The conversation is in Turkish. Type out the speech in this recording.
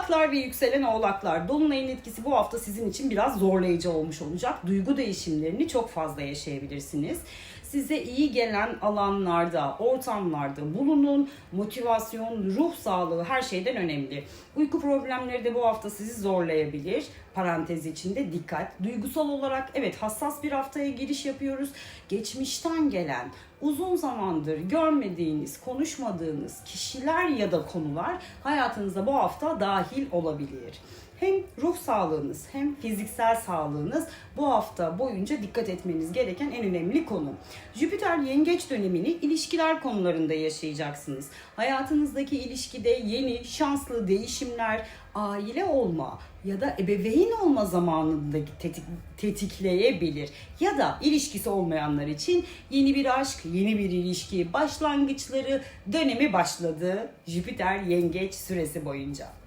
Oğlaklar ve yükselen oğlaklar. Dolunayın etkisi bu hafta sizin için biraz zorlayıcı olmuş olacak. Duygu değişimlerini çok fazla yaşayabilirsiniz. Size iyi gelen alanlarda, ortamlarda bulunun. Motivasyon, ruh sağlığı her şeyden önemli. Uyku problemleri de bu hafta sizi zorlayabilir. Parantez içinde dikkat. Duygusal olarak evet hassas bir haftaya giriş yapıyoruz. Geçmişten gelen, uzun zamandır görmediğiniz, konuşmadığınız kişiler ya da konular hayatınıza bu hafta dahil olabilir. Hem ruh sağlığınız hem fiziksel sağlığınız bu hafta boyunca dikkat etmeniz gereken en önemli konu. Jüpiter yengeç dönemini ilişkiler konularında yaşayacaksınız. Hayatınızdaki ilişkide yeni şanslı değişimler, aile olma ya da ebeveyn olma zamanında tetik, tetikleyebilir. Ya da ilişkisi olmayanlar için yeni bir aşk, yeni bir ilişki başlangıçları dönemi başladı Jüpiter yengeç süresi boyunca.